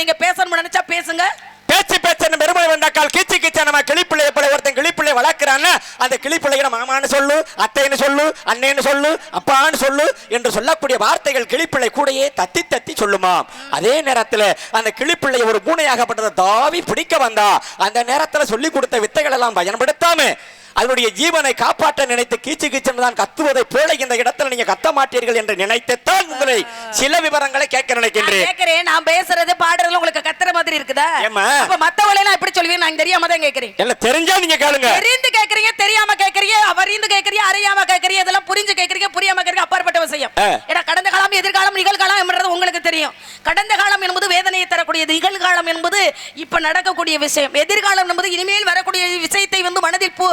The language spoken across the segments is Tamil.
நீங்க பேசணும்னு நினைச்சா பேசுங்க. பேச்சு பேச்சு பெருமை வந்தாக்கால் கீச்சு கீச்சா நம்ம கிளிப்பிள்ளைய போல ஒருத்தன் கிளிப்பிள்ளை வளர்க்கிறான்னா அந்த கிளிப்பிள்ளைகிற மாமான்னு சொல்லு அத்தைன்னு சொல்லு அண்ணேன்னு சொல்லு அப்பான்னு சொல்லு என்று சொல்லக்கூடிய வார்த்தைகள் கிளிப்பிள்ளை கூடயே தத்தி தத்தி சொல்லுமாம் அதே நேரத்துல அந்த கிளிப்பிள்ளை ஒரு பூனையாகப்பட்டதை தாவி பிடிக்க வந்தா அந்த நேரத்துல சொல்லி கொடுத்த வித்தைகள் எல்லாம் பயன்படுத்தாம அதனுடைய ஜீவனை காப்பாற்ற நினைத்து கீச்சு கீச்சன் தான் கத்துவதை போல இந்த இடத்துல நீங்க கத்த மாட்டீர்கள் என்று நினைத்துத்தான் உங்களை சில விவரங்களை கேட்க நான் நினைக்கின்றேன் கேக்குறேன் நான் பேசுறது பாடுறதுல உங்களுக்கு கத்துற மாதிரி இருக்குதா? அப்ப மத்தவளை எல்லாம் எப்படி சொல்லுவீங்க நான் தெரியாம தான் கேக்குறேன் எல்லாம் தெரிஞ்சா நீங்க கேளுங்க. தெரிந்து கேக்குறீங்க தெரியாம கேக்குறீங்க அவரிந்து கேக்குறீங்க அறியாம கேக்குறீங்க இதெல்லாம் புரிஞ்சு கேக்குறீங்க புரியாம கேக்குறீங்க அப்பாற்பட்ட விஷயம். ஏன்னா எதிர்காலம் நிகழ்காலம் என்றது உங்களுக்கு தெரியும். கடந்த காலம் என்பது வேதனையை தரக்கூடியது. நிகழ்காலம் என்பது இப்ப நடக்கக்கூடிய விஷயம். எதிர்காலம் என்பது இனிமேல் வரக்கூடிய விஷயத்தை வந்து மனதில் பூ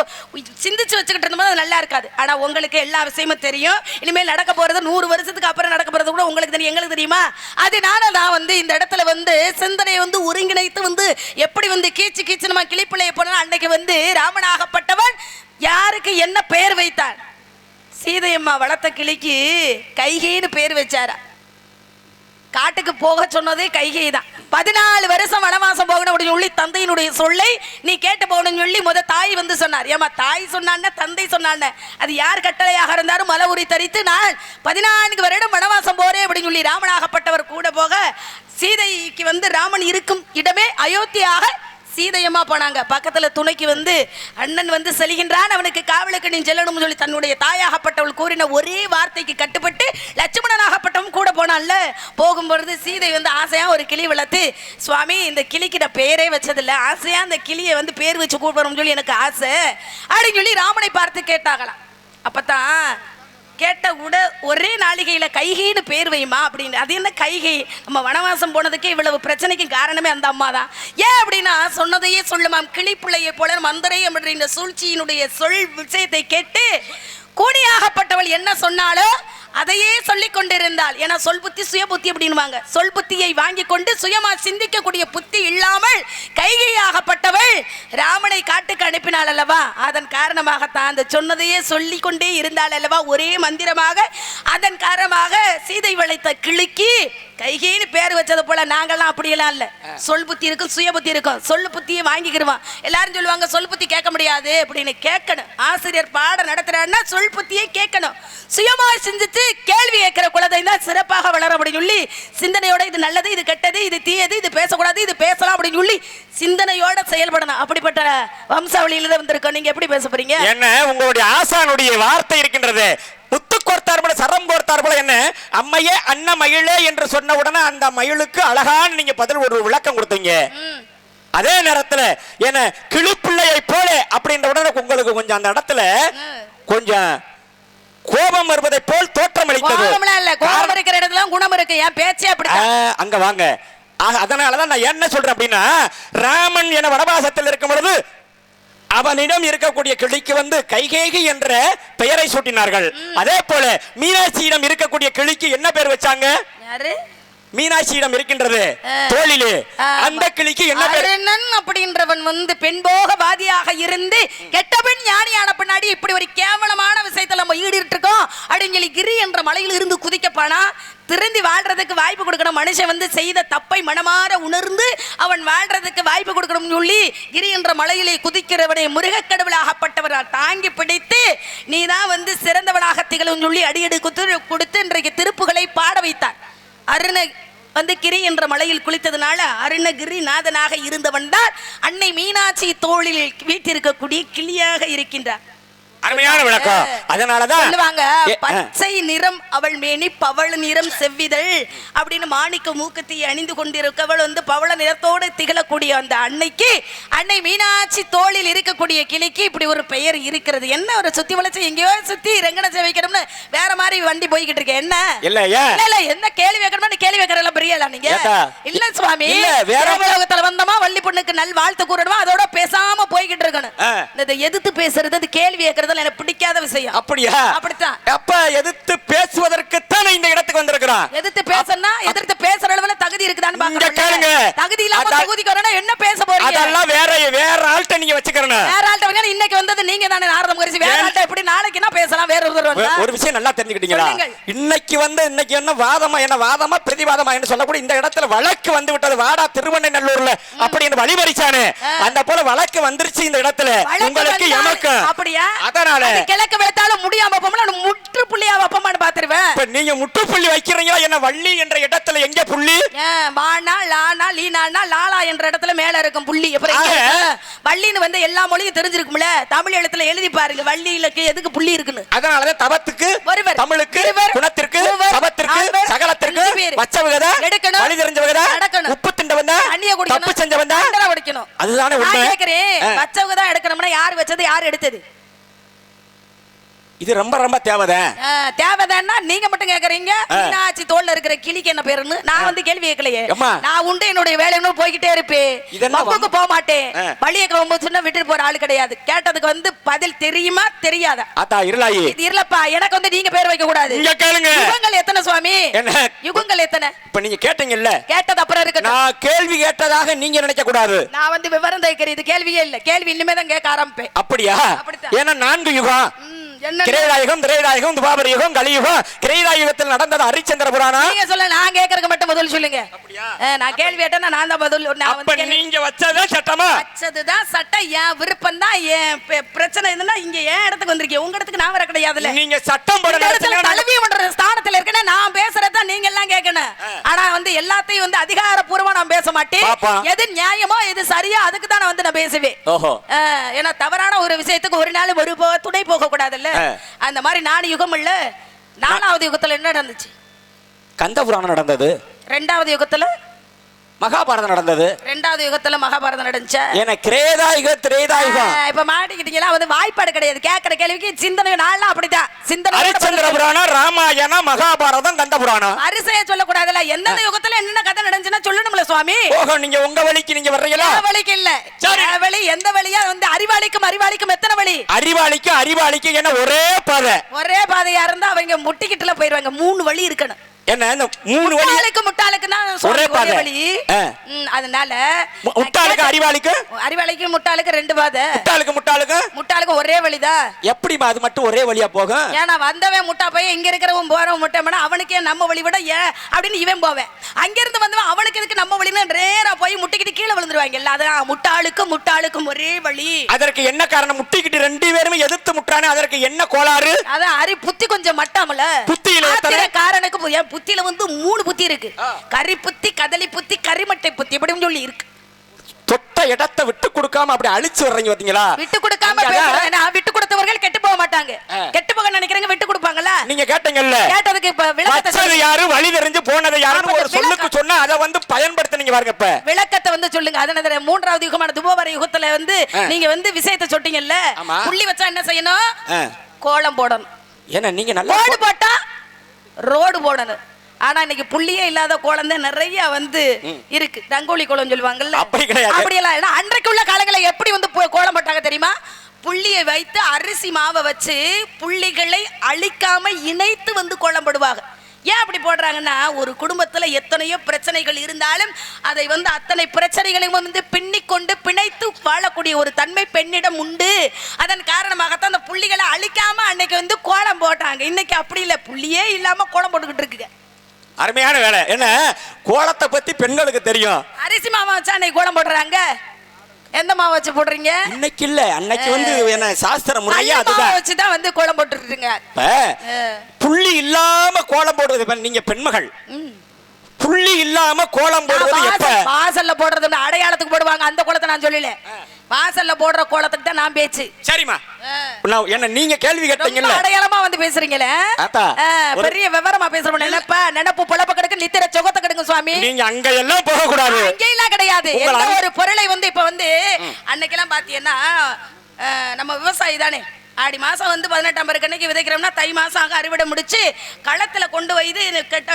சிந்திச்சு வச்சுக்கிட்டு இருந்தோம் அது நல்லா இருக்காது. ஆனா உங்களுக்கு எல்லா விஷயமும் தெரியும். இனிமேல் நடக்க போறது நூறு வருஷத்துக்கு அப்புறம் நடக்க போறது கூட உங்களுக்கு தெரியும். எங்களுக்கு தெரியுமா? அதனால நான் வந்து இந்த இடத்துல வந்து சிந்தனையை வந்து ஒருங்கிணைத்து வந்து எப்படி வந்து கீச்சு கீச்சு நம்ம கிளிப்பிள்ளைய போனா அன்னைக்கு வந்து ராமனாகப்பட்டவன் யாருக்கு என்ன பெயர் வைத்தான்? சீதையம்மா வளர்த்த கிளிக்கு கைகைன்னு பேர் வச்சாரா. காட்டுக்கு போக சொன்னதே கைகை தான் பதினாலு வருஷம் வனவாசம் போகணும் அப்படின்னு சொல்லி தந்தையினுடைய சொல்லை நீ கேட்டு போகணும்னு சொல்லி முத தாய் வந்து சொன்னார். ஏமா தாய் சொன்னான்னு தந்தை சொன்னான்னு அது யார் கட்டளையாக இருந்தாலும் மல உரி தரித்து நான் பதினான்கு வருடம் வனவாசம் போறேன் அப்படின்னு சொல்லி ராமனாகப்பட்டவர் கூட போக சீதைக்கு வந்து ராமன் இருக்கும் இடமே அயோத்தியாக சீதையம்மா போனாங்க. பக்கத்தில் துணைக்கு வந்து அண்ணன் வந்து செல்கின்றான். அவனுக்கு காவலுக்கு நீ செல்லணும்னு சொல்லி தன்னுடைய தாயாகப்பட்டவள் கூறின ஒரே வார்த்தைக்கு கட்டுப்பட்டு லட்சுமணனாகப்பட்டவன் கூட போனான்ல. போகும்பொழுது சீதை வந்து ஆசையாக ஒரு கிளி வளர்த்து சுவாமி இந்த கிளிக்கு நான் பேரே வச்சதில்லை. ஆசையாக அந்த கிளியை வந்து பேர் வச்சு கூப்பிடணும்னு சொல்லி எனக்கு ஆசை. அப்படின்னு சொல்லி ராமனை பார்த்து கேட்டாங்களாம். அப்பதான் கேட்ட உட ஒரே நாளிகையில் கைகைன்னு பேர் வைமா அப்படின்னு. அது என்ன கைகை? நம்ம வனவாசம் போனதுக்கு இவ்வளவு பிரச்சனைக்கு காரணமே அந்த அம்மா தான் ஏன் அப்படின்னா சொன்னதையே சொல்லுமாம் கிளிப்பிள்ளையை போல மந்தரை அப்படின்ற சூழ்ச்சியினுடைய சொல் விஷயத்தை கேட்டு கூடியாகப்பட்டவள் என்ன சொன்னாலோ அதையே சொல்லிக் கொண்டிருந்தாள் ஏன்னா சொல் புத்தி சுய புத்தி அப்படின்வாங்க சொல் புத்தியை வாங்கி கொண்டு சுயமா சிந்திக்கக்கூடிய புத்தி இல்லாமல் கைகையாகப்பட்டவள் ராமனை காட்டுக்கு அனுப்பினாள் அல்லவா? அதன் காரணமாகத்தான் அந்த சொன்னதையே சொல்லிக் கொண்டே இருந்தாள் அல்லவா? ஒரே மந்திரமாக அதன் காரணமாக சீதை வளைத்த கிளிக்கு கைகேன்னு பேர் வச்சது போல நாங்கெல்லாம் அப்படியெல்லாம் இல்ல. சொல் புத்தி இருக்கும் சுய புத்தி இருக்கும். சொல்லு புத்தியை வாங்கிக்கிடுவான் எல்லாரும் சொல்லுவாங்க சொல் புத்தி கேட்க முடியாது அப்படின்னு கேட்கணும். ஆசிரியர் பாடம் நடத்துறாருன்னா சொல் புத்தியை கேட்கணும். சுயமா சிந்தித்து கேள்வி கேட்கிற குழந்தை தான் சிறப்பாக வளரும் அப்படின்னு சொல்லி சிந்தனையோட இது நல்லது இது கெட்டது இது தீயது இது பேசக்கூடாது இது பேசலாம் அப்படின்னு சொல்லி சிந்தனையோட செயல்படணும். அப்படிப்பட்ட வம்சாவளியில வந்திருக்கோம். நீங்க எப்படி பேச போறீங்க? என்ன உங்களுடைய ஆசானுடைய வார்த்தை இருக்கின்றது? முத்து கோர்த்தார் போல சரம் கோர்த்தார் போல என்ன? அம்மையே அன்ன மயிலே என்று சொன்ன உடனே அந்த மயிலுக்கு அழகான நீங்க பதில் ஒரு விளக்கம் கொடுத்தீங்க. அதே நேரத்துல என்ன கிளிப்பிள்ளையை போல அப்படின்ற உடனே உங்களுக்கு கொஞ்சம் அந்த இடத்துல கொஞ்சம் கோபம் வருவதை போல் தோற்றம் அளித்தது கோபம் இருக்கிற இடத்துல குணம் இருக்கு. என் பேச்சே அப்படி அங்க வாங்க. அதனாலதான் நான் என்ன சொல்றேன் அப்படின்னா ராமன் என வனவாசத்தில் இருக்கும் பொழுது அவனிடம் இருக்கக்கூடிய கிளிக்கு வந்து கைகேகி என்ற பெயரை சூட்டினார்கள். அதே போல மீனாட்சியிடம் இருக்கக்கூடிய கிளிக்கு என்ன பேர் வச்சாங்க? மீனாட்சியிடம் இருக்கின்றது. தோளிலே. அந்த கிளிக்கு என்ன அப்படின்றவன் வந்து பெண்போகவாதியாக இருந்து கெட்ட பெண் ஞானியான பின்னாடி இப்படி ஒரு கேவலமான விஷயத்துல நம்ம ஈடுட்டு இருக்கோம் அப்படின்னு சொல்லி கிரி என்ற மலையில் இருந்து குதிக்கப்பானா திருந்தி வாழ்றதுக்கு வாய்ப்பு கொடுக்கணும். மனுஷன் வந்து செய்த தப்பை மனமாற உணர்ந்து அவன் வாழ்றதுக்கு வாய்ப்பு கொடுக்கணும்னு சொல்லி கிரி என்ற மலையிலே குதிக்கிறவனை முருகக்கடவுளாகப்பட்டவர். தாங்கி பிடித்து நீ தான் வந்து சிறந்தவனாக திகழும் சொல்லி அடியடி குத்து கொடுத்து இன்றைக்கு திருப்புகளை பாட வைத்தார். அருண வந்து கிரி என்ற மலையில் குளித்ததுனால அருணகிரி நாதனாக இருந்தவன் தான் அன்னை மீனாட்சி தோளில் வீட்டிருக்கக்கூடிய கிளியாக இருக்கின்றார். அருமையான விளக்கம். அதனாலதான் சொல்லுவாங்க. பச்சை நிறம் அவள் மேனி பவள நிறம் செவ்விதழ் அப்படின்னு மாணிக்க மூக்கத்தி அணிந்து கொண்டிருக்கவள் வந்து பவள நிறத்தோடு திகழக்கூடிய அந்த அன்னைக்கு அன்னை மீனாட்சி தோளில் இருக்கக்கூடிய கிளிக்கு இப்படி ஒரு பெயர் இருக்கிறது. என்ன ஒரு சுத்தி வளைச்சு எங்கேயோ சுத்தி ரெங்கன வைக்கணும்னு வேற மாதிரி வண்டி போய்கிட்டு இருக்கு. என்ன? இல்ல இல்ல இல்ல என்ன கேள்வி வைக்கணும்னு கேள்வி வைக்கிறல பிரியல நீங்க? இல்ல சுவாமி. வேற உலகத்துல வந்தோமா வள்ளி பொண்ணுக்கு நல் வாழ்த்து கூறணுமா அதோட பேசாம போய்கிட்டு இருக்கணும். எதிர்த்து பேசுறது கேள்வி கேட்கறதுல எனக்கு பிடிக்காத விஷயம். அப்படியா? அப்படித்தான். அப்ப எதிர்த்து பேசுவதற்குத்தான் இந்த இடத்துக்கு வந்திருக்கிறான் எதிர்த்து பேசணும்னா எதிர்த்து பேசுற அளவுல தகுதி இருக்குதான்னு பாக்கணும் கேளுங்க. தகுதி இல்லாம தொகுதிக்கு வரணும் என்ன பேச போறீங்க? அதெல்லாம் வேற வேற ஆள்கிட்ட நீங்க வச்சுக்கிறேன். வேற ஆள்கிட்ட வந்து இன்னைக்கு வந்து சொன்னது நீங்க தானே நாரத மகரிஷி வேற? ஆள்கிட்ட எப்படி நாளைக்குன்னா பேசலாம்? வேற ஒருத்தர் வந்தா? ஒரு விஷயம் நல்லா தெரிஞ்சுக்கிட்டீங்களா. இன்னைக்கு வந்து இன்னைக்கு என்ன வாதமா என்ன வாதமா பிரதிவாதமா என்ன சொல்லக்கூடிய இந்த இடத்துல வழக்கு வந்து விட்டது. வாடா திருவண்ணை நல்லூர்ல அப்படின்னு வழிபறிச்சானே. அந்த போல வழக்கு வந்துருச்சு இந்த இடத்துல. உங்களுக்கு எமக்கு. அப்படியா? அதனால அது கிழக்கு வெளுத்தாலும் முடியாம முற்று புள்ளியா வைப்போமான்னு பாத்துருவேன் நீங்க முட்டுப்புள்ளி வைக்கிறீங்களா? என்ன வள்ளி என்ற இடத்துல எங்க புள்ளி? வானா லானா லீனானா லாலா என்ற இடத்துல மேல இருக்கும் புள்ளி. அப்புறம்? வள்ளின்னு வந்து எல்லா மொழியும் தெரிஞ்சிருக்கும்ல? தமிழ் எழுத்துல எழுதி பாருங்க. வள்ளியிலக்கு எதுக்கு புள்ளி இருக்குன்னு? அதனாலதான் தவத்துக்கு ஒருவர், தமிழுக்கு குணத்திற்கு நால்வர், சகலத்திற்கு. வச்சவகத? எடுக்கணும், வழி தெரிஞ்சவகத? நடக்கணும். உப்பு திண்டவன் தண்ணிய குடிக்கணும். தப்பு செஞ்சவன் அண்டரை குடிக்கணும். அதுதானே உண்மை. கேக்குறேன். தான் எடுக்கணும்னா யார் வச்சது யார் எடுத்தது? இது ரொம்ப ரொம்ப தேவைதான் தேவைதான்னா நீங்க மட்டும் கேக்குறீங்க. மீனாட்சி தோல்ல இருக்கிற கிளிக்கு என்ன பேருன்னு நான் வந்து கேள்வி கேட்கலையே. நான் உண்டு என்னுடைய வேலைன்னு போய்கிட்டே இருப்பேன். வம்பு? போக மாட்டேன். வழிய கவும்போது சொன்னா விட்டுட்டு போற ஆளு கிடையாது. கேட்டதுக்கு வந்து பதில் தெரியுமா? தெரியாதா? ஆத்தா இருளாயி. இது இல்லப்பா எனக்கு வந்து நீங்க பேர் வைக்க கூடாது. இங்க கேளுங்க. யுகங்கள் எத்தனை சுவாமி? என்ன? யுகங்கள் எத்தனை? இப்ப நீங்க கேட்டீங்கல்ல. கேட்டது அப்புறம் இருக்கட்டும். நான் கேள்வி கேட்டதாக நீங்க நினைக்க கூடாது. நான் வந்து விவரம் தைக்கிறேன் இது கேள்வியே இல்ல. கேள்வி இனிமே தான் கேட்க ஆரம்பிப்பேன். அப்படியா. ஏன்னா நான்கு யுகம். கிரேதாயுகம் திரேதாயுகம் துபாபர யுகம் கலியுகம். கிரேதாயுகத்தில் நடந்தது ஹரிச்சந்திர புராணம். நீங்க சொல்ல நான் கேக்குறதுக்கு மட்டும் பதில் சொல்லுங்க. நான் கேள்வி கேட்டேன்னா நான் தான் பதில் நான் அப்ப நீங்க வச்சதான் சட்டமா? வச்சதுதான் சட்டம். என் விருப்பம் தான். என் பிரச்சனை என்னன்னா இங்க என் இடத்துக்கு வந்திருக்கேன் உங்க இடத்துக்கு நான் வர கிடையாதுல்ல நீங்க சட்டம் போட தலைவி பண்ற ஸ்தானத்துல இருக்கேன்னா நான் பேசுறதா நீங்க எல்லாம் கேட்கணும் ஆனா வந்து எல்லாத்தையும் வந்து அதிகாரப்பூர்வமா நான் பேச மாட்டேன். எது நியாயமோ எது சரியா அதுக்கு தான் நான் வந்து நான் பேசுவேன். ஏன்னா தவறான ஒரு விஷயத்துக்கு ஒரு நாள் ஒரு போ- துணை போக கூடாதுல்ல. அந்த மாதிரி நாலு யுகம் இல்ல. நாலாவது யுகத்துல என்ன நடந்துச்சு? கந்த புராணம் நடந்தது. ரெண்டாவது யுகத்துல மகாபாரதம் நடந்தது. ரெண்டாவது யுகத்துல மகாபாரதம் நடந்துச்சா ஏன்னா கிரேதாயுக திரேதாயுகம். ஆ, இப்ப மாட்டிக்கிட்டீங்களா? வந்து வாய்ப்பாடு கிடையாது. கேட்கிற கேள்விக்கு சிந்தனை நாள்லாம் அப்படிதான் சிந்தனை ஹரிச்சந்திர புராணம் ராமாயணம் மகாபாரதம் கந்த புராணம். அரிசைய சொல்லக்கூடாதுல்ல. எந்தெந்த யுகத்துல என்னென்ன கதை நடந்துச்சுன்னா சொல்லணும்ல சுவாமி. ஓஹோ நீங்க உங்க வழிக்கு நீங்க வர்றீங்களா? வழிக்கு இல்ல. வழி எந்த வழியா? வந்து அறிவாளிக்கும் அறிவாளிக்கும் எத்தனை வழி? அறிவாளிக்கு அறிவாளிக்கு என்ன ஒரே பாதை. ஒரே பாதையா இருந்தா அவங்க முட்டிக்கிட்டுல போயிருவாங்க. மூணு வழி இருக்கணும். என்ன இந்த மூணு வழி முட்டாளுக்கு முட்டாளுக்கு தான் ஒரே பாதை. வழி அதனால முட்டாளுக்கு அறிவாளிக்கு? அறிவாளிக்கு முட்டாளுக்கு ரெண்டு பாதை முட்டாளுக்கு முட்டாளுக்கு? முட்டாளுக்கு ஒரே வழிதான் எப்படிமா அது மட்டும் ஒரே வழியா போகும்? ஏன்னா வந்தவன் முட்டா பையன் இங்க இருக்கிறவன் போறவன் முட்டை அவனுக்கே நம்ம வழி விட ஏன் அப்படின்னு இவன் போவேன். அங்க இருந்து வந்தவன் அவனுக்கு எதுக்கு நம்ம வழின்னு நேரா போய் முட்டிக்கிட்டு கீழே விழுந்துருவாங்க. இல்ல அதான் முட்டாளுக்கும் முட்டாளுக்கும் ஒரே வழி அதற்கு என்ன காரணம்? முட்டிக்கிட்டு ரெண்டு பேருமே எதிர்த்து முட்டானே அதற்கு என்ன கோளாறு? அதான் அரி புத்தி கொஞ்சம் மட்டாமல. புத்தியில எத்தனை? புத்தியில வந்து மூணு புத்தி இருக்கு. கரி புத்தி கதலி புத்தி கரிமட்டை புத்தி இப்படின்னு சொல்லி இருக்கு. தொட்ட இடத்தை விட்டு கொடுக்காம அப்படி அழிச்சு வர்றீங்க பாத்தீங்களா? விட்டு கொடுக்காம விட்டு கொடுத்தவர்கள் கெட்டு போக மாட்டாங்க. கெட்டு போக நினைக்கிறவங்க விட்டு கொடுப்பாங்கல்ல நீங்க கேட்டீங்கல்ல. கேட்டதுக்கு இப்ப விளக்கத்தை. யாரு? வழி தெரிஞ்சு போனது யாருன்னு ஒரு சொல்லுக்கு. சொன்னா அதை வந்து பயன்படுத்துனீங்க பாருங்க இப்ப. விளக்கத்தை வந்து சொல்லுங்க. அதனால மூன்றாவது யுகமான துபோவர யுகத்துல வந்து. நீங்க வந்து விஷயத்தை சொன்னீங்கல்ல ஆமா. புள்ளி வச்சா என்ன செய்யணும். கோலம் போடணும். ஏன்னா நீங்க நல்லா கோடு போட்டா ரோடு போடணும். ஆனா இன்னைக்கு புள்ளியே இல்லாத தான் நிறைய வந்து இருக்கு. ரங்கோலி கோலம் சொல்லுவாங்கல்ல. அப்படியெல்லாம் அன்றைக்கு உள்ள காலங்களில் எப்படி வந்து கோலம் போட்டாங்க தெரியுமா? புள்ளியை வைத்து அரிசி மாவை வச்சு புள்ளிகளை அழிக்காம இணைத்து வந்து கோலம் போடுவாங்க. ஏன் அப்படி போடுறாங்கன்னா ஒரு குடும்பத்துல எத்தனையோ பிரச்சனைகள் இருந்தாலும் அதை வந்து அத்தனை பிரச்சனைகளையும் வந்து பின்னிக்கொண்டு பிணைத்து வாழக்கூடிய ஒரு தன்மை பெண்ணிடம் உண்டு. அதன் காரணமாகத்தான் அந்த புள்ளிகளை அழிக்காம அன்னைக்கு வந்து கோலம் போட்டாங்க. இன்னைக்கு அப்படி இல்லை. புள்ளியே இல்லாம கோலம் போட்டுக்கிட்டு இருக்குங்க அருமையான வேலை. என்ன? கோலத்தை பத்தி பெண்களுக்கு தெரியும். அரிசி மாவை வச்சா அன்னைக்கு கோலம் போடுறாங்க. எந்த மாவை வச்சு போடுறீங்க? இன்னைக்கு இல்ல. அன்னைக்கு வந்து என்ன சாஸ்திர முறையா அதுதான். வச்சு தான் வந்து கோலம் போட்டுருக்குங்க இப்ப புள்ளி இல்லாம கோலம் இப்ப நீங்க பெண்மகள். புள்ளி இல்லாம கோலம் போடுவது எப்ப? வாசல்ல போடுறது அடையாளத்துக்கு போடுவாங்க. அந்த கோலத்தை நான் சொல்லல. வாசல்ல போடுற கோலத்துக்கு தான் நான் பேச்சு. சரிம்மா. என்ன நீங்க கேள்வி கேட்டீங்கல்ல? அடையாளமா வந்து பேசுறீங்களே? பெரிய விவரமா பேசுறோம் நினைப்பா நினப்பு பொழப்ப கிடக்கு நித்திர சொகத்தை கிடக்கு சுவாமி. நீங்க அங்க எல்லாம் போக கூடாது அங்கேயெல்லாம் கிடையாது. உங்கள் எந்த அங்க- ஒரு பொருளை வந்து இப்ப வந்து அன்னைக்கெல்லாம் பாத்தீங்கன்னா நம்ம விவசாயி தானே. ஆடி மாசம் வந்து பதினெட்டாம் பேருக்கு அன்னைக்கு விதைக்கிறோம்னா தை மாசம் ஆக அறுவடை முடிச்சு களத்துல கொண்டு இது கெட்ட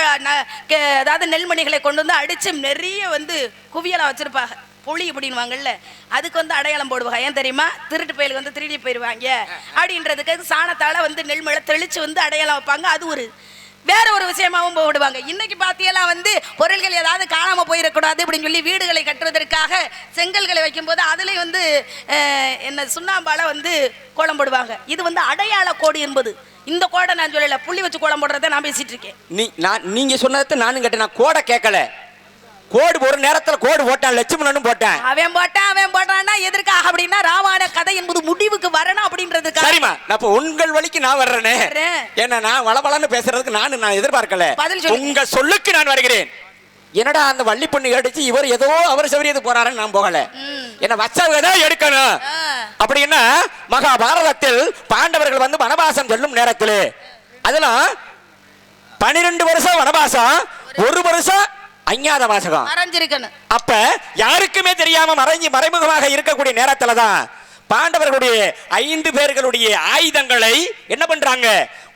அதாவது நெல்மணிகளை கொண்டு வந்து அடிச்சு நிறைய வந்து குவியலா வச்சிருப்பாங்க. புளி அப்படின்வாங்கல்ல அதுக்கு வந்து அடையாளம் போடுவாங்க. ஏன் தெரியுமா? திருட்டு பயலுக்கு வந்து திருடி போயிருவாங்க அப்படின்றதுக்கு சாணத்தால வந்து நெல்மழை தெளிச்சு வந்து அடையாளம் வைப்பாங்க. அது ஒரு வேற ஒரு விஷயமாவும் போடுவாங்க. இன்னைக்கு பாத்தியெல்லாம் வந்து பொருள்கள் ஏதாவது காணாம போயிடக்கூடாது அப்படின்னு சொல்லி வீடுகளை கட்டுவதற்காக செங்கல்களை வைக்கும்போது அதுல வந்து என்ன சுண்ணாம்பால வந்து கோலம் போடுவாங்க. இது வந்து அடையாள கோடு என்பது. இந்த கோடை நான் சொல்லல புள்ளி வச்சு கோலம் போடுறத நான் பேசிட்டு இருக்கேன். நீ நான் நீங்க சொன்னதை நானும் கேட்டேன். நான் கோடை கேட்கல. கோடு ஒரு நேரத்துல கோடு போட்டேன் லட்சுமணனும் போட்டேன். அவன் போட்டான் அவன் போட்டான்னா எதற்காக அப்படின்னா ராமாயண கதை என்பது முடிவுக்கு வரணும் அப்படின்றதுக்காக இப்ப உங்கள் வழிக்கு நான் வர்றேனே. ஏன்னா நான் வளவளன்னு பேசுறதுக்கு நான் நான் எதிர்பார்க்கல. உங்க சொல்லுக்கு நான் வருகிறேன். என்னடா அந்த வள்ளி பொண்ணு அடிச்சு இவர் ஏதோ அவர் சௌரியத்துக்கு போறாருன்னு நான் போகல. என்ன வச்சவங்க தான் எடுக்கணும். அப்படின்னா மகாபாரதத்தில் பாண்டவர்கள் வந்து வனவாசம் செல்லும் நேரத்தில். அதெல்லாம் பனிரெண்டு வருஷம் வனவாசம் ஒரு வருஷம் அஞ்ஞாத வாசகம். அப்ப யாருக்குமே தெரியாம மறைஞ்சு மறைமுகமாக இருக்கக்கூடிய நேரத்துல தான் பாண்டவர்களுடைய ஐந்து பேர்களுடைய ஆயுதங்களை என்ன பண்றாங்க?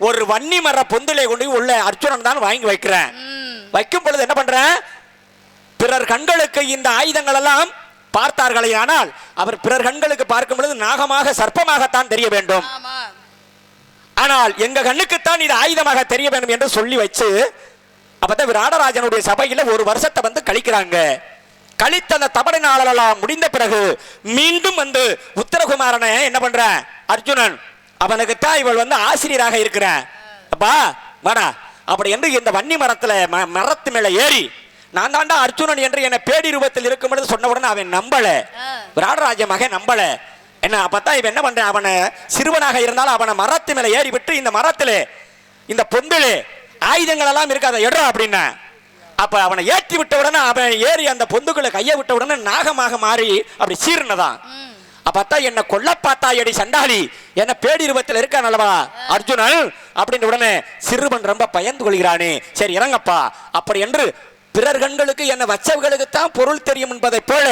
ஒரு வன்னி மர பொந்திலே கொண்டு உள்ள அர்ஜுனன் தான் வாங்கி வைக்கிறேன். வைக்கும் பொழுது என்ன பண்றேன் பிறர் கண்களுக்கு இந்த ஆயுதங்கள் எல்லாம் பார்த்தார்களே ஆனால் அவர் பிறர் கண்களுக்கு பார்க்கும் பொழுது நாகமாக சர்ப்பமாகத்தான் தெரிய வேண்டும். ஆனால் எங்க கண்ணுக்குத்தான் இது ஆயுதமாக தெரிய வேண்டும் என்று சொல்லி வச்சு அப்பதான் விராடராஜனுடைய சபையில ஒரு வருஷத்தை வந்து கழிக்கிறாங்க. கழித்த அந்த தபடை நாளெல்லாம் முடிந்த பிறகு மீண்டும் வந்து உத்தரகுமாரனை என்ன பண்ற? அர்ஜுனன் அவனுக்குத்தான் இவள் வந்து ஆசிரியராக இருக்கிறேன். அப்பா வாடா. அப்படி என்று இந்த வன்னி மரத்துல மரத்து மேல ஏறி நான் தாண்டா அர்ஜுனன் என்று என்னை பேடி ரூபத்தில் இருக்கும் பொழுது சொன்ன உடனே அவன் நம்பல. விராடராஜ மகன் நம்பல. என்ன அப்பதான் இவன் என்ன பண்றான் அவனை சிறுவனாக இருந்தாலும் அவனை மரத்து மேல ஏறி விட்டு இந்த மரத்திலே இந்த பொந்திலே ஆயுதங்கள் எல்லாம் இருக்கு அதை எடுறா அப்படின்னா. அப்ப அவனை ஏற்றி விட்ட உடனே அவன் ஏறி அந்த பொந்துக்குள்ள கையை விட்ட உடனே நாகமாக மாறி அப்படி சீர்னதான் அப்பத்தான் என்ன கொல்ல பார்த்தாயடி சண்டாளி. என்ன பேடி ரூபத்தில் இருக்கான் அல்லவா? அர்ஜுனன். அப்படின்ற உடனே சிறுவன் ரொம்ப பயந்து கொள்கிறானே. சரி இறங்கப்பா. அப்படி என்று பிறர் கண்களுக்கு என்ன வச்சவர்களுக்கு தான் பொருள் தெரியும் என்பதை போல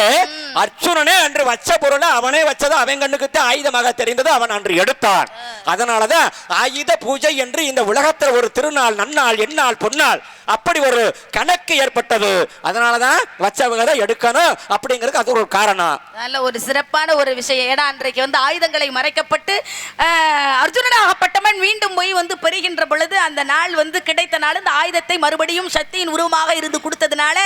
அர்ஜுனனே அன்று வச்ச பொருளை அவனே வச்சது அவன் கண்ணுக்கு தான் ஆயுதமாக தெரிந்தது அவன் அன்று எடுத்தான். அதனாலதான் ஆயுத பூஜை என்று இந்த உலகத்தில் ஒரு திருநாள் நன்னாள் எந்நாள் பொன்னாள் அப்படி ஒரு கணக்கு ஏற்பட்டது. அதனாலதான் வச்சவங்க எடுக்கணும் அப்படிங்கிறதுக்கு அது ஒரு காரணம். நல்ல ஒரு சிறப்பான ஒரு விஷயம். ஏன்னா அன்றைக்கு வந்து ஆயுதங்களை மறைக்கப்பட்டு அர்ஜுனனாகப்பட்டவன் மீண்டும் போய் வந்து பெறுகின்ற பொழுது அந்த நாள் வந்து கிடைத்த நாள். இந்த ஆயுதத்தை மறுபடியும் சக்தியின் உருவமாக இருந்து கொடுத்ததுனால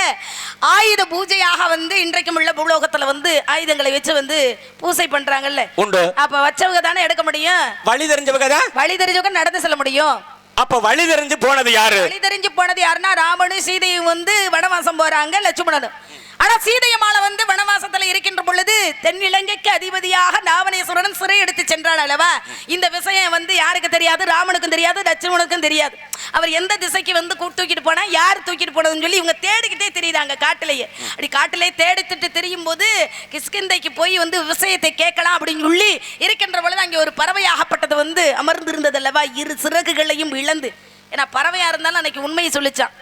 ஆயுத பூஜையாக வந்து இன்றைக்கும் உள்ள பூலோகத்துல வந்து ஆயுதங்களை வச்சு வந்து பூசை பண்றாங்கல்ல. உண்டு. அப்ப வச்சவங்க தானே எடுக்க முடியும்? வழி தெரிஞ்சவங்க தான். வழி தெரிஞ்சவங்க நடந்து செல்ல முடியும். அப்ப வழி தெரிஞ்சு போனது யாரு? வழி தெரிஞ்சு போனது யாருன்னா ராமனும் சீதையும் வந்து வனவாசம் போறாங்க லட்சுமணனும். ஆனா சீதையமால வந்து வனவாசத்துல இருக்கின்ற பொழுது தென்னிலங்கைக்கு அதிபதியாக நாவனேஸ்வரன் சிறை எடுத்து சென்றாள் அல்லவா? இந்த விஷயம் வந்து யாருக்கு தெரியாது? ராமனுக்கும் தெரியாது லட்சுமணனுக்கும் தெரியாது. அவர் எந்த திசைக்கு வந்து தூக்கிட்டு போனா யார் தூக்கிட்டு போனதுன்னு சொல்லி இவங்க தேடிக்கிட்டே தெரியுதாங்க காட்டிலேயே. அப்படி காட்டிலேயே தேடித்துட்டு தெரியும் போது கிஷ்கிந்தைக்கு போய் வந்து விஷயத்தை கேட்கலாம் அப்படின்னு சொல்லி இருக்கின்ற பொழுது அங்கே ஒரு பறவையாகப்பட்டது வந்து அமர்ந்திருந்தது அல்லவா? இரு சிறகுகளையும் இழந்து. ஏன்னா பறவையாக இருந்தாலும் அன்னைக்கு உண்மையை சொல்லிச்சான்.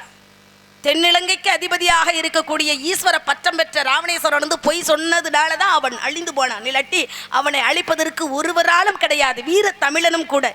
தென்னிலங்கைக்கு அதிபதியாக இருக்கக்கூடிய ஈஸ்வர பட்டம் பெற்ற ராவணேஸ்வரன் வந்து பொய் சொன்னதுனால தான் அவன் அழிந்து போனான். இல்லாட்டி அவனை அழிப்பதற்கு ஒருவராலும் கிடையாது. வீர தமிழனும் கூட.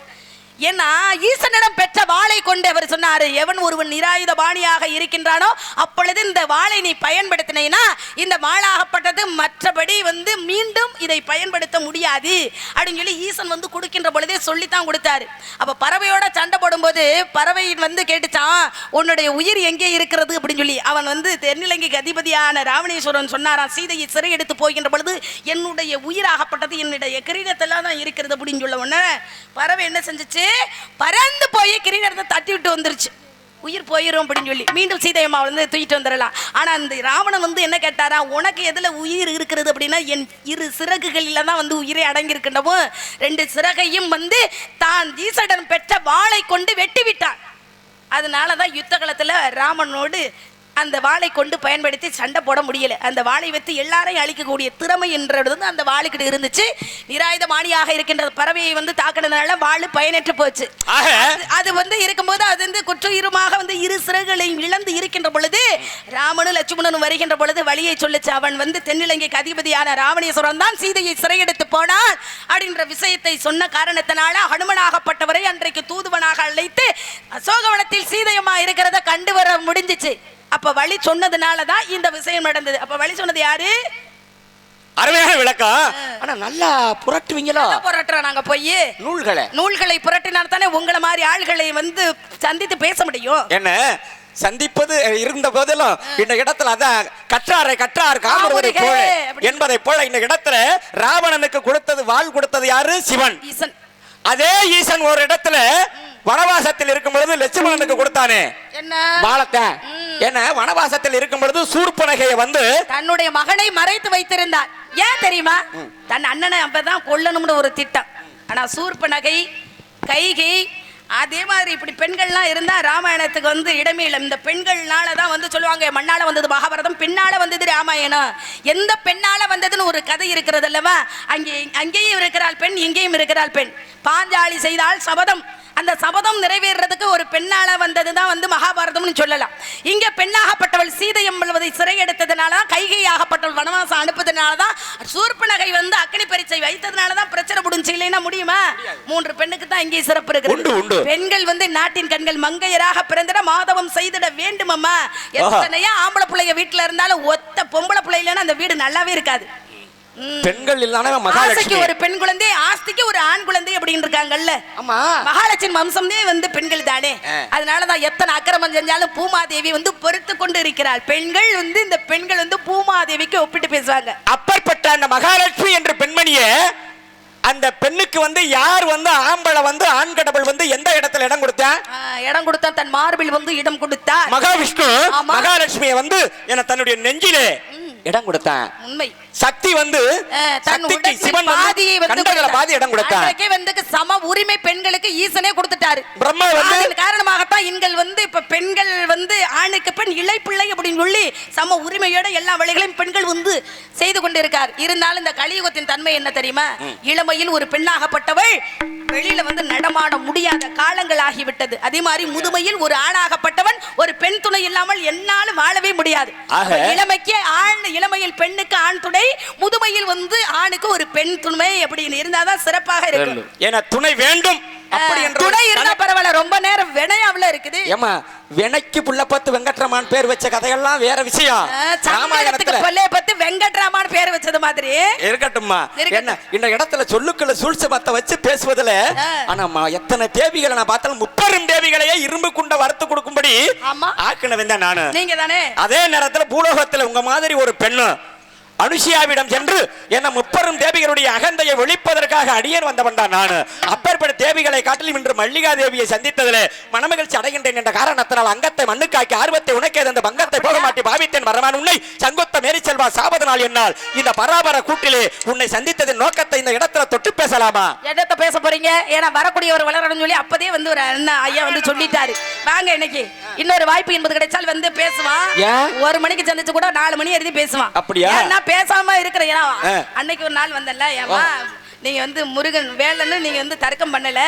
ஏன்னா ஈசனிடம் பெற்ற வாளை கொண்டு அவர் சொன்னாரு எவன் ஒருவன் நிராயுத பாணியாக இருக்கின்றானோ அப்பொழுது இந்த வாளை நீ பயன்படுத்தினீனா இந்த வாளாகப்பட்டது மற்றபடி வந்து மீண்டும் இதை பயன்படுத்த முடியாது. அப்படின்னு சொல்லி ஈசன் வந்து கொடுக்கின்ற பொழுதே சொல்லித்தான் கொடுத்தாரு. அப்ப பறவையோட சண்டை போடும்போது பறவை வந்து கேட்டுச்சான் உன்னுடைய உயிர் எங்கே இருக்கிறது? அப்படின்னு சொல்லி அவன் வந்து தென்னிலங்கைக்கு அதிபதியான ராவணேஸ்வரன் சொன்னாராம் சீதையை சிறை எடுத்து போகின்ற பொழுது என்னுடைய உயிராகப்பட்டது என்னுடைய கிரீடத்தெல்லாம் தான் இருக்கிறது. அப்படின்னு சொல்ல உடனே பறவை என்ன செஞ்சுச்சு? பறந்து போய் கிரீடத்தை தட்டி விட்டு வந்துருச்சு. உயிர் போயிடும் அப்படின்னு சொல்லி. மீண்டும் சீதையம்மா வந்து தூக்கிட்டு வந்துடலாம். ஆனால் அந்த ராவணன் வந்து என்ன கேட்டாரா உனக்கு எதில் உயிர் இருக்கிறது? அப்படின்னா என் இரு சிறகுகளில் தான் வந்து உயிரை அடங்கி ரெண்டு சிறகையும் வந்து தான் ஈசடன் பெற்ற வாளை கொண்டு வெட்டி விட்டான் அதனால தான் யுத்த காலத்துல ராமனோடு அந்த வாளை கொண்டு பயன்படுத்தி சண்டை போட முடியல. அந்த வாளை வைத்து எல்லாரையும் அழிக்கக்கூடிய திறமை என்றது வந்து அந்த வாளுக்கிட்ட இருந்துச்சு. நிராயுத மாணியாக இருக்கின்ற பறவையை வந்து தாக்கினதுனால வாள் பயனற்று போச்சு. அது வந்து இருக்கும்போது அது வந்து குற்றுயிருமாக வந்து இரு சிறகுகளையும் இழந்து இருக்கின்ற பொழுது ராமனும் லட்சுமணனும் வருகின்ற பொழுது வழியை சொல்லுச்சு. அவன் வந்து தென்னிலங்கைக்கு அதிபதியான ராவணேஸ்வரன் தான் சீதையை சிறையெடுத்து போனான் அப்படின்ற விஷயத்தை சொன்ன காரணத்தினால ஹனுமனாகப்பட்டவரை அன்றைக்கு தூதுவனாக அழைத்து அசோகவனத்தில் சீதையம்மா இருக்கிறத கண்டு வர முடிஞ்சிச்சு. அப்ப வழி சொன்னதுனால தான் இந்த விஷயம் நடந்தது. அப்ப வழி சொன்னது யாரு? அருமையான விளக்கம் ஆனா நல்லா புரட்டுவீங்களோ? புரட்டுறோம் நாங்க போய். நூல்களை. நூல்களை புரட்டினால் தானே உங்களை மாதிரி ஆள்களை வந்து சந்தித்து பேச முடியும். என்ன? சந்திப்பது இருந்த போதிலும் இந்த இடத்துல அதான் கற்றாரை கற்றார் காமருகே, போல. என்பதை போல இந்த இடத்துல ராவணனுக்கு கொடுத்தது வாள் கொடுத்தது யாரு? சிவன். அதே ஈசன் ஒரு இடத்துல வனவாசத்தில் இருக்கும் பொழுது லட்சுமணனுக்கு கொடுத்தானே? என்ன? வாழத்தை என்ன வனவாசத்தில் இருக்கும் பொழுது சூர்பனகையை வந்து தன்னுடைய மகனை மறைத்து வைத்திருந்தார். ஏன் தெரியுமா? தன் அண்ணனை அப்பதான் கொல்லணும்னு ஒரு திட்டம். ஆனா சூர்ப நகை கைகை அதே மாதிரி இப்படி பெண்கள்லாம் இருந்தா ராமாயணத்துக்கு வந்து இடமே இல்லை. இந்த பெண்கள்னால தான் வந்து சொல்லுவாங்க மண்ணால வந்தது மகாபாரதம் பெண்ணால வந்தது ராமாயணம். எந்த பெண்ணால வந்ததுன்னு ஒரு கதை இருக்கிறது அல்லவா? அங்கே அங்கேயும் இருக்கிறாள் பெண் இங்கேயும் இருக்கிறாள் பெண். பாஞ்சாலி செய்தால் சபதம். அந்த சபதம் நிறைவேறதுக்கு ஒரு பெண்ணால வந்தது தான் வந்து மகாபாரதம்னு சொல்லலாம். இங்க பெண்ணாகப்பட்டவள் சீதை என்பதை சிறை எடுத்ததுனால தான் கைகையாகப்பட்டவள் வனவாசம் அனுப்புறதுனால தான் சூர்பனகை வந்து அக்னி பரீட்சை வைத்ததுனால தான் பிரச்சனை முடிஞ்சு இல்லைன்னா முடியுமா? மூன்று பெண்ணுக்கு தான் இங்கே சிறப்பு உண்டு, இருக்கு உண்டு. பெண்கள். வந்து நாட்டின் கண்கள் மங்கையராக பிறந்திட மாதவம் செய்திட வேண்டுமம்மா எத்தனையா ஆம்பளை பிள்ளைங்க வீட்டுல இருந்தாலும் ஒத்த பொம்பளை பிள்ளைலன்னா அந்த வீடு நல்லாவே இருக்காது. பெண்கள் ஆசைக்கு மகாலட்சுமி. ஒரு பெண் குழந்தை ஆஸ்திக்கு ஒரு ஆண் குழந்தை அப்படின்னு இருக்காங்கல்ல. ஆமா. மகாலட்சுமி வம்சம்னே வந்து பெண்கள் தானே. அதனாலதான் எத்தனை அக்கிரமம் செஞ்சாலும் பூமாதேவி வந்து பொறுத்து கொண்டு இருக்கிறாள் பெண்கள் வந்து இந்த பெண்கள் வந்து பூமாதேவிக்கு ஒப்பிட்டு பேசுவாங்க. அப்பற்பட்ட அந்த மகாலட்சுமி என்ற பெண்மணியே அந்த பெண்ணுக்கு வந்து யார் வந்து ஆம்பளை வந்து ஆண் கடவுள் வந்து எந்த இடத்துல இடம் கொடுத்தா? இடம் கொடுத்தா தன் மார்பில் வந்து இடம் கொடுத்தார். மகாவிஷ்ணு. மகாலட்சுமியை வந்து என தன்னுடைய நெஞ்சிலே இடம் கொடுத்தான். உண்மை. சக்தி வந்து சக்திக்கு சிவன் பாதியை கண்டதுல. பாதி இடம் கொடுத்தான் அன்றைக்கே வந்து சம உரிமை பெண்களுக்கு ஈசனே கொடுத்துட்டாரு. பிரம்மா வந்து காரணமாகத்தான் இங்கள் வந்து இப்ப பெண்கள் வந்து ஆணுக்கு பெண் இளைப்பிள்ளை அப்படின்னு சொல்லி சம உரிமையோட எல்லா வழிகளையும் பெண்கள் வந்து செய்து கொண்டிருக்கார். இருந்தாலும் இந்த கலியுகத்தின் தன்மை என்ன தெரியுமா? இளமையில் ஒரு பெண்ணாகப்பட்டவள் வெளியில வந்து நடமாட முடியாத காலங்கள் ஆகிவிட்டது. அதே மாதிரி முதுமையில் ஒரு ஆணாகப்பட்டவன் ஒரு பெண் துணை இல்லாமல் என்னாலும் வாழவே முடியாது. இளமைக்கு ஆண் இளமையில் பெண்ணுக்கு ஆண் துணை முதுமையில் வந்து ஆணுக்கு ஒரு பெண் துணை அப்படின்னு இருந்தாதான் சிறப்பாக இருக்கும். என துணை வேண்டும். துணை இருந்தா பரவாயில்ல ரொம்ப நேரம் வினையாவுல இருக்குது ஏமா வெனைக்கு புள்ளப்பத்து வெங்கட்ரமான் பேர் வச்ச கதையெல்லாம் வேற விஷயம் ராமாயணத்துல பல்லே பத்து வெங்கட்ராமான் பேர் வச்சது மாதிரி இருக்கட்டும்மா இருக்கட்டும். என்ன இந்த இடத்துல சொல்லுக்குள்ள சூழ்ச்சி பத்த வச்சு பேசுவதுல. ஆனா எத்தனை தேவிகளை நான் பார்த்தாலும் முப்பெரும் தேவிகளையே இரும்பு குண்ட வறுத்து கொடுக்கும்படி. ஆக்கினவன் தான் நானு நீங்க தானே அதே நேரத்துல பூலோகத்துல உங்க மாதிரி ஒரு பெண்ணு அனுஷியாவிடம் சென்று என்ன முப்பெரும் தேவிகளுடைய அகந்தையை ஒழிப்பதற்காக அடியேன் வந்தவன் தான் நானு. அப்பேற்பட்ட தேவிகளை காட்டிலும் இன்று மல்லிகா தேவியை சந்தித்ததிலே மனமகிழ்ச்சி அடைகின்றேன் என்ற காரணத்தினால் அங்கத்தை மண்ணுக்காக்கி ஆர்வத்தை உனக்கே அந்த பங்கத்தை போக மாட்டி பாவித்தேன் வரவான் உன்னை சங்குத்த மேரி செல்வா சாபத நாள் என்னால் இந்த பராபர கூட்டிலே உன்னை சந்தித்ததின் நோக்கத்தை இந்த இடத்துல தொட்டு பேசலாமா? எதத்த பேச போறீங்க? ஏன்னா வரக்கூடியவர் வளரணும்னு சொல்லி அப்பதே வந்து ஒரு அண்ணா ஐயா வந்து சொல்லிட்டாரு. வாங்க இன்னைக்கு. இன்னொரு வாய்ப்பு என்பது கிடைச்சால் வந்து பேசுவான்? ஒரு மணிக்கு சந்திச்சு கூட நாலு மணி எழுதி பேசுவான். அப்படியா? பேசாம இருக்கிற ஏன்னா. அன்னைக்கு ஒரு நாள் வந்தல ஏமா நீங்க வந்து முருகன் வேலைன்னு நீங்க வந்து தர்க்கம் பண்ணல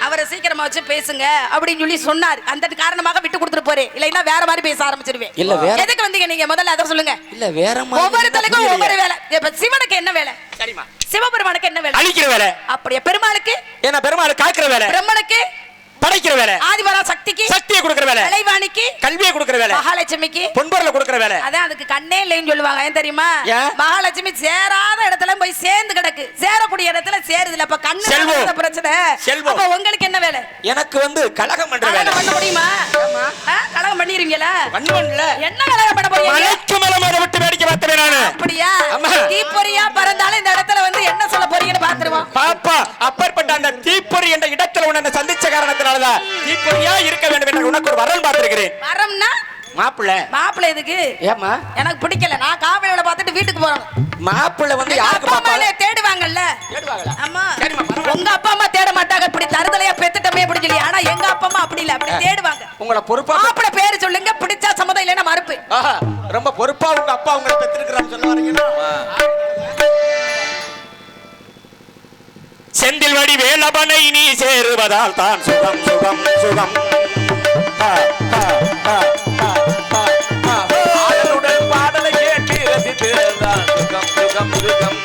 அவரை சீக்கிரமா வச்சு பேசுங்க அப்படின்னு சொல்லி சொன்னார். அந்த காரணமாக விட்டு கொடுத்துட்டு போறேன். இல்லைன்னா வேற மாதிரி பேச ஆரம்பிச்சிருவேன். இல்ல, வேற- எதுக்கு வந்தீங்க நீங்க? முதல்ல அதை சொல்லுங்க. இல்ல வேற ஒவ்வொருத்தருக்கும் ஒவ்வொரு வேலை. இப்ப சிவனுக்கு என்ன வேலை? சரிமா சிவபெருமானுக்கு என்ன வேலை? அழிக்கிற வேலை. அப்படியே? பெருமாளுக்கு? ஏன்னா பெருமாள் காக்கிற வேலை. பிரம்மனுக்கு? படைக்கிற வேலை. ஆதிபரா சக்திக்கு சக்தியை கொடுக்கிற வேலை. கலைவாணிக்கு கல்வியை கொடுக்கிற வேலை. மகாலட்சுமிக்கு. பொன்பொருளை கொடுக்கிற வேலை. அதான் அதுக்கு கண்ணே இல்லைன்னு சொல்லுவாங்க. ஏன் தெரியுமா? மகாலட்சுமி சேராத இடத்துல போய் சேர்ந்து கிடக்கு. சேரக்கூடிய இடத்துல சேருதுல அப்ப கண்ணு செல்வம். பிரச்சனை. செல்வம். அப்ப உங்களுக்கு என்ன வேலை? எனக்கு வந்து கலகம் பண்ற வேலை. பண்ண முடியுமா? கலகம் பண்ணிருவீங்களா பண்ணுவன்ல என்ன கலகம் பண்ண போறீங்க? மலைக்கு மேல மேல விட்டு வேடிக்கை பார்த்தவே நானு. அப்படியா. தீப்பொறியா பறந்தாலும் இந்த இடத்துல வந்து என்ன சொல்ல போறீங்கன்னு பாத்துருவோம் பாப்பா அப்பேற்பட்ட அந்த தீப்பொறி என்ற இடத்துல உன்னை சந்திச்ச காரணத்தினாலதான் தீப்பொறியா இருக்க வேண்டும் என்று உனக்கு ஒரு வரல் பார்த்திருக்கிறேன். வரம்னா? மாப்பிள்ள. மாப்பிள்ளை எதுக்கு? ஏமா எனக்கு பிடிக்கல. நான் காவலோட பார்த்துட்டு வீட்டுக்கு போறேன். மாப்பிள்ள வந்து யாருக்கு என்னைய தேடுவாங்கல்ல? தேடுவாங்களா? ஆமா. உங்க அப்பா அம்மா தேட மாட்டாங்க. இப்படி தருதலையா பெத்துட்டமே அப்படி சொல்லி ஆனா எங்க அப்பா அம்மா அப்படி இல்ல. அப்படி தேடுவாங்க. உங்களை பொறுப்பா மாப்பிள பேரு சொல்லுங்க. பிடிச்சா சம்மதம் இல்லைன்னா மறுப்பு. ஆஹா, ரொம்ப பொறுப்பா உங்க அப்பா உங்களை பெற்றிருக்கிறான்னு சொல்ல வரீங்களா வல்லபனை நீ சேருவதால் தான் சுகம் சுகம் சுகம். பாடலுடன் பாடலை கேட்டு ரசித்து சுகம் சுகம் சுகம்.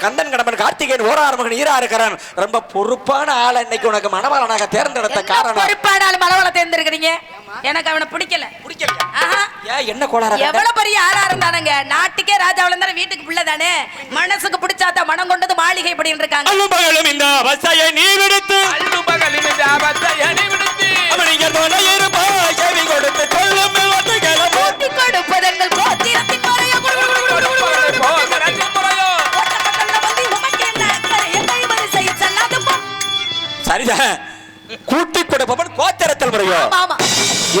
கார்த்திகேயன் ஓராறு மகன் ஈரா இருக்கிறான் ரொம்ப பொறுப்பான ஆள் இன்னைக்கு உனக்கு மணவாளனாக தேர்ந்தெடுத்த காரணம் பொறுப்பானாலும் மலவள தேர்ந்தெடுக்கிறீங்க எனக்கு அவனை பிடிக்கல பிடிக்கலையா ஆஹா. ஏன் என்ன கோளாறு? எவ்வளவு பெரிய ஆளா இருந்தானுங்க நாட்டுக்கே ராஜாவில இருந்தாலும் வீட்டுக்கு பிள்ளை தானே மனசுக்கு பிடிச்சாதான் மனம் கொண்டது மாளிகை இப்படின்னு இருக்காங்க அல்லும் பகலும் இந்த அவஸ்தையை நீ விடுத்து அள்ளு பகலில் இந்த ஆபத்தை எனை விடுத்து அவனிங்க துணை இருப்பாய் செவி கொடுத்து சொல்லும் வார்த்தைகளும் கூட்டி கொடுப்பதெங்கள் கோத்திரத்தின் முறையோ கொடுப்பவனை போகிறதின் சரிதான். கூட்டி கொடுப்பவன் கோத்திரத்தில் முறையோ ஆமா, ஆமா.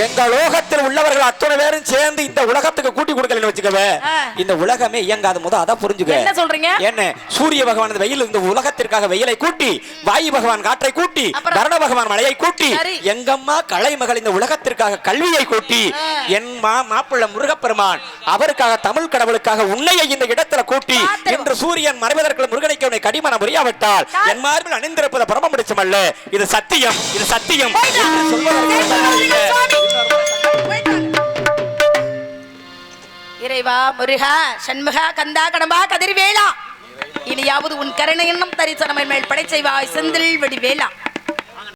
எங்க லோகத்தில் உள்ளவர்கள் அத்தனை பேரும் சேர்ந்து இந்த உலகத்துக்கு கூட்டி கொடுக்கலன்னு வச்சுக்கவே. இந்த உலகமே இயங்காது முத அத புரிஞ்சுக்க என்ன சொல்றீங்க? என்ன சூரிய பகவான் வெயில் இந்த உலகத்திற்காக வெயிலை கூட்டி வாயு பகவான் காற்றை கூட்டி? கருண பகவான் மழையை கூட்டி. எங்கம்மா கலை மகள் இந்த உலகத்திற்காக கல்வியை கூட்டி. என் மா மாப்பிள்ள முருகப்பெருமான் அவருக்காக தமிழ் கடவுளுக்காக உன்னையை இந்த இடத்துல கூட்டி. இன்று சூரியன் மறைவதற்கு முருகனைக்கு உன்னை கடிமனம் புரியாவிட்டால் என் மார்பில் அணிந்திருப்பது பரம முடிச்சமல்ல இது சத்தியம் இது சத்தியம். இறைவா முருகா சண்முகா கந்தா கடம்பா கதிர்வேலா. இனியாவது உன் கருணை என்னும் தரிசனமை மேல் படை செய்வாய் செந்தில் வடிவேலா.